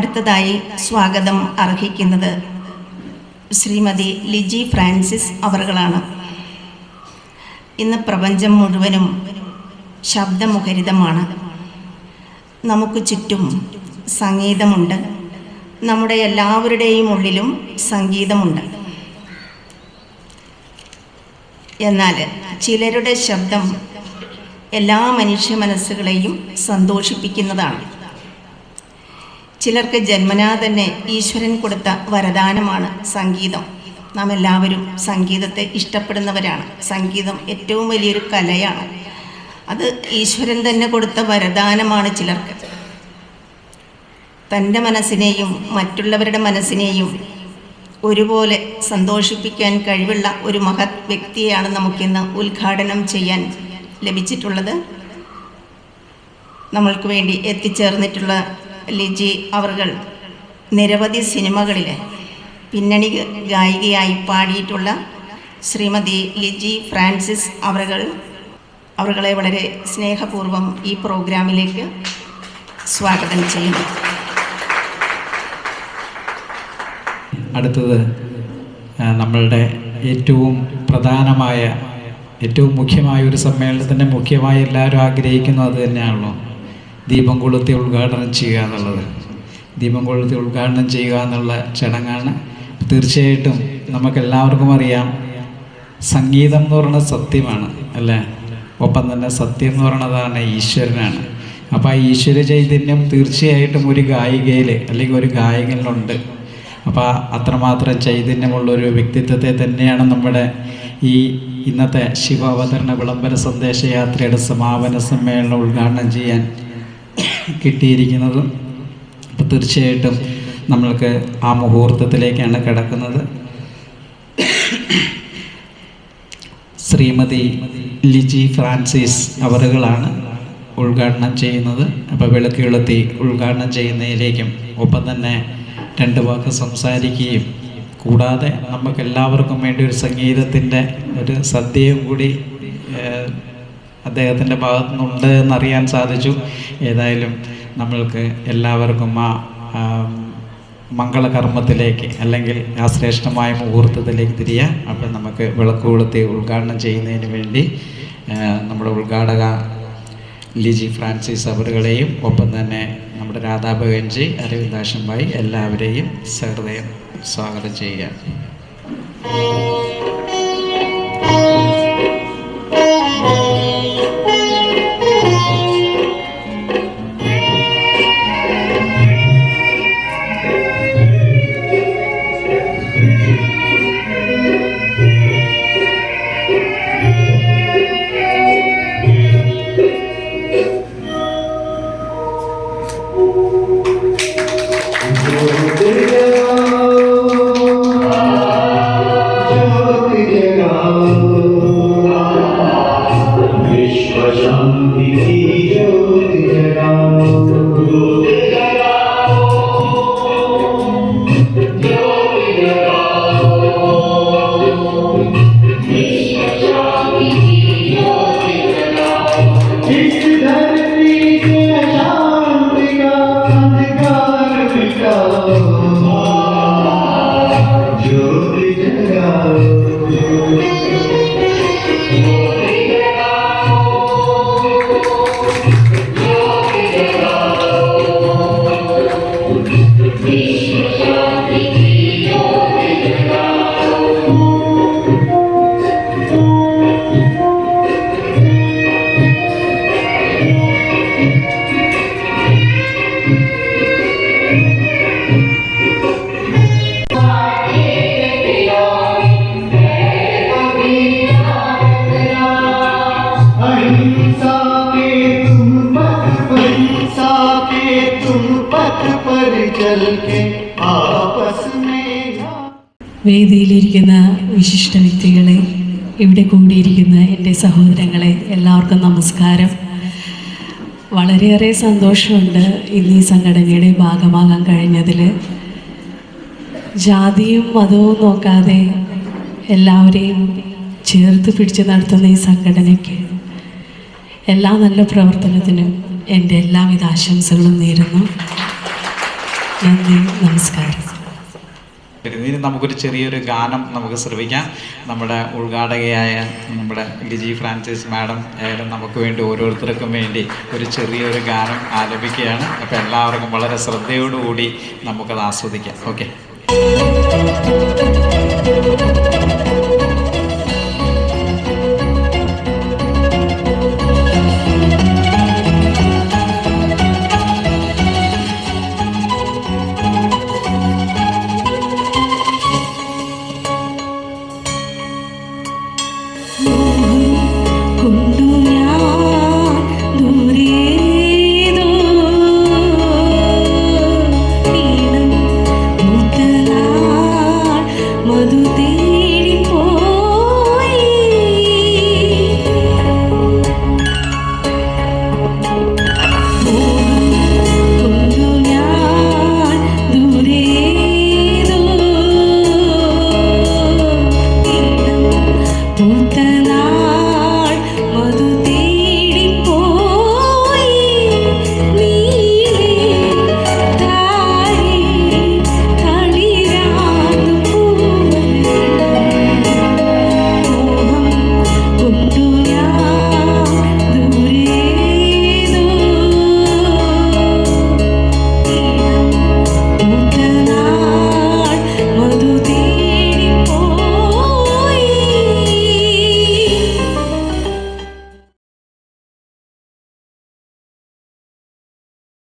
അടുത്തതായി സ്വാഗതം അർഹിക്കുന്നത് ശ്രീമതി ലിജി ഫ്രാൻസിസ് അവറുകളാണ് ഇന്ന് പ്രപഞ്ചം മുഴുവനും ശബ്ദമുഖരിതമാണ്. നമുക്ക് ചുറ്റും സംഗീതമുണ്ട്. നമ്മുടെ എല്ലാവരുടെയും ഉള്ളിലും സംഗീതമുണ്ട്. എന്നാൽ ചിലരുടെ ശബ്ദം എല്ലാ മനുഷ്യ മനസ്സുകളെയും സന്തോഷിപ്പിക്കുന്നതാണ്. ചിലർക്ക് ജന്മനാ തന്നെ ഈശ്വരൻ കൊടുത്ത വരദാനമാണ് സംഗീതം. നാം എല്ലാവരും സംഗീതത്തെ ഇഷ്ടപ്പെടുന്നവരാണ്. സംഗീതം ഏറ്റവും വലിയൊരു കലയാണ്. അത് ഈശ്വരൻ തന്നെ കൊടുത്ത വരദാനമാണ് ചിലർക്ക്. തന്റെ മനസ്സിനെയും മറ്റുള്ളവരുടെ മനസ്സിനെയും ഒരുപോലെ സന്തോഷിപ്പിക്കാൻ കഴിവുള്ള ഒരു മഹത് വ്യക്തിയെയാണ് നമുക്കിന്ന് ഉദ്ഘാടനം ചെയ്യാൻ ലഭിച്ചിട്ടുള്ളത്. നമ്മൾക്ക് വേണ്ടി എത്തിച്ചേർന്നിട്ടുള്ള ലിജി അവർകൾ നിരവധി സിനിമകളിലെ പിന്നണി ഗായികയായി പാടിയിട്ടുള്ള ശ്രീമതി ലിജി ഫ്രാൻസിസ് അവറുകൾ അവളെ വളരെ സ്നേഹപൂർവം ഈ പ്രോഗ്രാമിലേക്ക് സ്വാഗതം ചെയ്യുന്നു. അടുത്തത് നമ്മളുടെ ഏറ്റവും പ്രധാനമായ ഏറ്റവും മുഖ്യമായ ഒരു സമ്മേളനത്തിന്റെ മുഖ്യമായി എല്ലാവരും ആഗ്രഹിക്കുന്നത് അത് തന്നെയാണല്ലോ. ദീപം കൊളുത്തി ഉദ്ഘാടനം ചെയ്യുക എന്നുള്ളത്. ദീപം കൊളുത്തി ഉദ്ഘാടനം ചെയ്യുക എന്നുള്ള ചടങ്ങാണ്. തീർച്ചയായിട്ടും നമുക്കെല്ലാവർക്കും അറിയാം സംഗീതം എന്ന് പറയുന്നത് സത്യമാണ് അല്ലേ? ഒപ്പം തന്നെ സത്യം എന്ന് പറയുന്നതാണ് ഈശ്വരനാണ്. അപ്പോൾ ആ ഈശ്വര ചൈതന്യം തീർച്ചയായിട്ടും ഒരു ഗായികയിൽ അല്ലെങ്കിൽ ഒരു ഗായകനിലുണ്ട്. അപ്പോൾ അത്രമാത്രം ചൈതന്യമുള്ള ഒരു വ്യക്തിത്വത്തെ തന്നെയാണ് നമ്മുടെ ഈ ഇന്നത്തെ ശിവാവതരണ വിളംബര സന്ദേശയാത്രയുടെ സമാപന സമ്മേളനം ഉദ്ഘാടനം ചെയ്യാൻ കിട്ടിയിരിക്കുന്നതും അപ്പോൾ തീർച്ചയായിട്ടും നമ്മൾക്ക് ആ മുഹൂർത്തത്തിലേക്കാണ് കിടക്കുന്നത്. ശ്രീമതി ലിജി ഫ്രാൻസിസ് അവറുകളാണ് ഉദ്ഘാടനം ചെയ്യുന്നത്. അപ്പോൾ വിളക്ക് കൊളുത്തി ഉദ്ഘാടനം ചെയ്യുന്നതിലേക്കും ഒപ്പം തന്നെ രണ്ട് വാക്ക് സംസാരിക്കുകയും കൂടാതെ നമുക്ക് എല്ലാവർക്കും വേണ്ടി ഒരു സംഗീതത്തിന്റെ ഒരു സദ്യയും കൂടി അദ്ദേഹത്തിന്റെ ഭാഗത്തു നിന്നുണ്ട് എന്നറിയാൻ സാധിച്ചു. ഏതായാലും നമ്മൾക്ക് എല്ലാവർക്കും ആ മംഗളകർമ്മത്തിലേക്ക് അല്ലെങ്കിൽ ആ ശ്രേഷ്ഠമായ മുഹൂർത്തത്തിലേക്ക് തിരിയാം. അപ്പോൾ നമുക്ക് വിളക്ക് കൊളുത്തി ഉദ്ഘാടനം ചെയ്യുന്നതിന് വേണ്ടി നമ്മുടെ ഉദ്ഘാടക ലിജി ഫ്രാൻസിസ് അവറുകളെയും ഒപ്പം തന്നെ നമ്മുടെ രാധാഭഗൻജി അരവിന്ദാശംഭായി എല്ലാവരെയും സഹൃദയം സ്വാഗതം ചെയ്യുക വേദിയിലിരിക്കുന്ന വിശിഷ്ട വ്യക്തികളെ ഇവിടെ കൂടിയിരിക്കുന്ന എന്റെ സഹോദരങ്ങളെ എല്ലാവർക്കും നമസ്കാരം. വളരെയേറെ സന്തോഷമുണ്ട് ഇന്ന് ഈ സംഘടനയുടെ ഭാഗമാകാൻ കഴിഞ്ഞതിൽ ജാതിയും മതവും നോക്കാതെ എല്ലാവരെയും ചേർത്ത് പിടിച്ച് നടത്തുന്ന ഈ സംഘടനയ്ക്ക് എല്ലാ നല്ല പ്രവർത്തനത്തിനും എന്റെ എല്ലാവിധ ആശംസകളും നേരുന്നു. നമസ്കാരം. ഇനി നമുക്കൊരു ചെറിയൊരു ഗാനം നമുക്ക് ശ്രമിക്കാം നമ്മുടെ ഉദ്ഘാടകയായ നമ്മുടെ ലിജി ഫ്രാൻസിസ് മാഡം ആയാലും നമുക്ക് വേണ്ടി ഓരോരുത്തർക്കും വേണ്ടി ഒരു ചെറിയൊരു ഗാനം ആലപിക്കുകയാണ്. അപ്പോൾ എല്ലാവർക്കും വളരെ ശ്രദ്ധയോടുകൂടി നമുക്കത് ആസ്വദിക്കാം. ഓക്കെ.